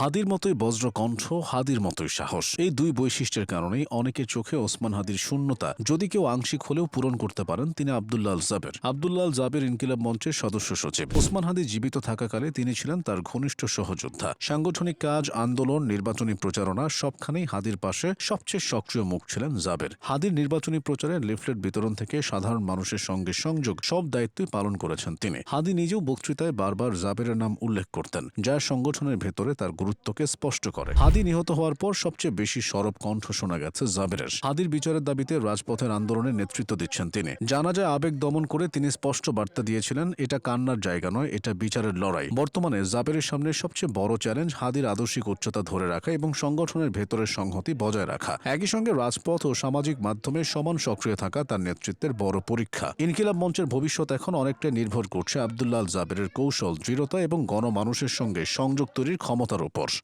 হাদির মতোই বজ্র কণ্ঠ হাদির মতোই সাহস। এই দুই বৈশিষ্ট্যের কারণেই অনেকের চোখে ওসমান হাদির শূন্যতা। যদি কেউ আংশিক হলেও পূরণ করতে পারেন, তিনি আবদুল্লাহ আল জাবের। আবদুল্লাহ আল জাবের ইনকিলাব মঞ্চের সদস্য সচিব। ওসমান হাদি জীবিত থাকাকালে তিনি ছিলেন তার ঘনিষ্ঠ সহযোদ্ধা। সাংগঠনিক কাজ, আন্দোলন, নির্বাচনী প্রচারণা সবখানেই হাদির পাশে সবচেয়ে সক্রিয় মুখ ছিলেন জাবের। হাদির নির্বাচনী প্রচারে লিফলেট বিতরণ থেকে সাধারণ মানুষের সঙ্গে সংযোগ সব দায়িত্বই পালন করেছেন তিনি। হাদি নিজেও বক্তৃতায় বারবার জাবেরের নাম উল্লেখ করতেন, যা সংগঠনের ভেতরে তার গুরুত্বকে স্পষ্ট করে। হাদি নিহত হওয়ার পর সবচেয়ে বেশি সরব কণ্ঠ শোনা গেছে জাবেরের। হাদির বিচারের দাবিতে রাজপথের আন্দোলনে নেতৃত্ব দিচ্ছেন তিনি। জানা যায় আবেগ দমন করে তিনি স্পষ্ট বার্তা দিয়েছিলেন, এটা কান্নার জায়গা নয়, এটা বিচারের লড়াই। বর্তমানে জাবেরের সামনে সবচেয়ে বড় চ্যালেঞ্জ হাদির আদর্শিক উচ্চতা ধরে রাখা এবং সংগঠনের ভেতরের সংহতি বজায় রাখা। একই সঙ্গে রাজপথ ও সামাজিক মাধ্যমে সমান সক্রিয় থাকা তার নেতৃত্বের বড় পরীক্ষা। ইনকিলাব মঞ্চের ভবিষ্যৎ এখন অনেকটা নির্ভর করছে আবদুল্লাহ জাবেরের কৌশল, দৃঢ়তা এবং গণমানুষের সঙ্গে সংযোগ তৈরির ক্ষমতার উপর। Porsche.